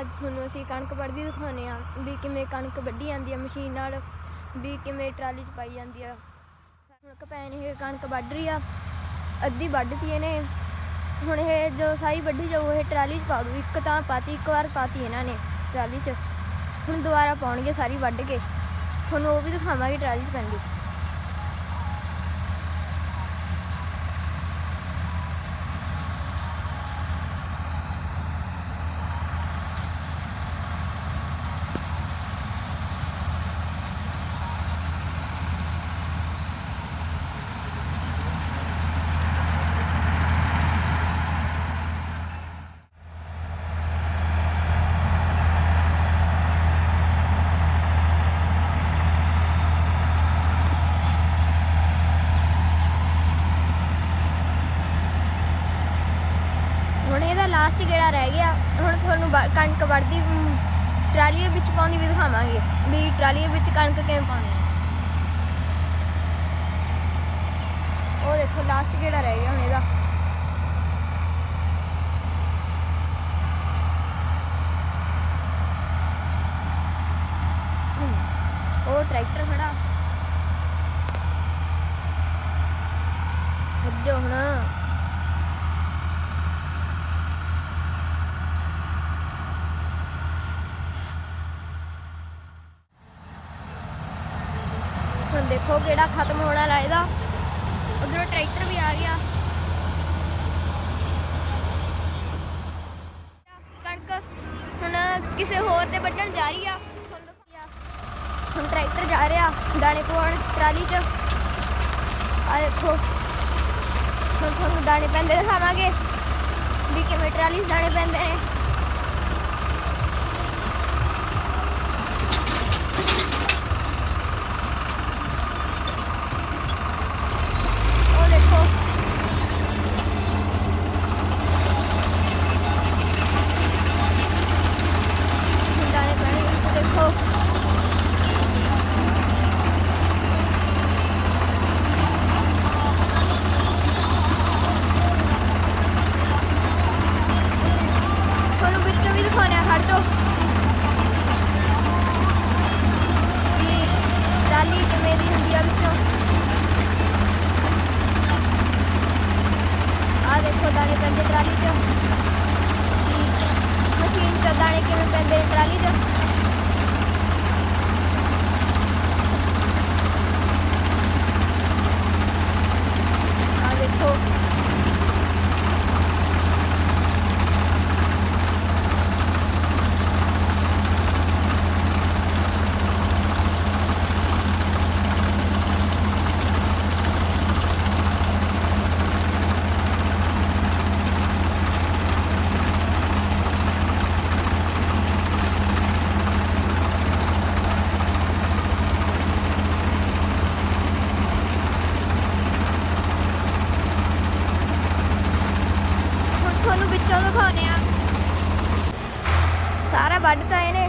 ਅੱਜ ਤੁਹਾਨੂੰ ਅਸੀਂ ਕਣਕ ਵੱਢਦੀ ਦਿਖਾਉਂਦੇ ਆ ਵੀ ਕਿਵੇਂ ਕਣਕ ਵੱਢੀ ਜਾਂਦੀ ਆ ਮਸ਼ੀਨ ਨਾਲ, ਵੀ ਕਿਵੇਂ ਟਰਾਲੀ 'ਚ ਪਾਈ ਜਾਂਦੀ ਆ। ਹੁਣ ਕਪੈਨ ਇਹ ਕਣਕ ਵੱਢ ਰਹੀ ਆ, ਅੱਧੀ ਵੱਢਤੀ ਇਹਨੇ। ਹੁਣ ਇਹ ਜੋ ਸਾਈ ਵੱਢੀ ਜਾਊ, ਇਹ ਟਰਾਲੀ 'ਚ ਪਾ ਦੂ ਇੱਕ ਤਾਂ ਪਾਤੀ, ਇੱਕ ਵਾਰ ਪਾਤੀ ਇਹਨਾਂ ਨੇ ਟਰਾਲੀ 'ਚ। ਹੁਣ ਦੁਬਾਰਾ ਪਾਉਣਗੇ ਸਾਰੀ ਵੱਢ ਕੇ। ਤੁਹਾਨੂੰ ਉਹ ਵੀ ਦਿਖਾਵਾਂਗੇ ਟਰਾਲੀ 'ਚ ਪੈਂਦੀ ਹੁਣ ਇਹਦਾ ਲਾਸਟ ਗੇੜਾ ਰਹਿ ਗਿਆ ਹੁਣ ਤੁਹਾਨੂੰ ਕਣਕ ਵੱਢਦੀ ਅਮ, ਟਰਾਲੀ ਵਿੱਚ ਪਾਉਂਦੀ ਵੀ ਦਿਖਾਵਾਂਗੇ ਵੀ ਟਰਾਲੀ ਵਿੱਚ ਕਣਕ ਕਿਵੇਂ ਪਾਉਣੀ ਹੈ। ਉਹ ਦੇਖੋ ਲਾਸਟ ਗੇੜਾ ਰਹਿ ਗਿਆ ਹੁਣ ਇਹਦਾ। ਉਹ ਟਰੈਕਟਰ ਖੜਾ। ਹੱਜੋ ਹੁਣ। ਹੁਣ ਦੇਖੋ ਕਿਹੜਾ ਖਤਮ ਹੋਣ ਵਾਲਾ ਇਹਦਾ। ਉਧਰੋਂ ਟਰੈਕਟਰ ਵੀ ਆ ਗਿਆ। ਕਣਕ ਹੁਣ ਕਿਸੇ ਹੋਰ ਤੇ ਵੱਢਣ ਜਾ ਰਹੀ ਆ। ਹੁਣ ਟਰੈਕਟਰ ਜਾ ਰਿਹਾ, ਦਾਣੇ ਪਾਉਣ ਟਰਾਲੀ 'ਚ। ਆ ਦੇਖੋ, ਹੁਣ ਤੁਹਾਨੂੰ ਦਾਣੇ ਪੈਂਦੇ ਦਿਖਾਵਾਂਗੇ। ਵੀ ਕਿਵੇਂ ਟਰਾਲੀ 'ਚ ਦਾਣੇ ਪੈਂਦੇ ਨੇ। 'ਚ ਦਾਣੇ ਕਿਵੇਂ ਪੈਂਦੇ ਨੇ ਟਰਾਲੀ 'ਚ ਆ ਦੇਖੋ ਹੁਣ ਤੁਹਾਨੂੰ ਆ ਸਾਰਾ ਵੱਢਤਾ ਇਹਨੇ।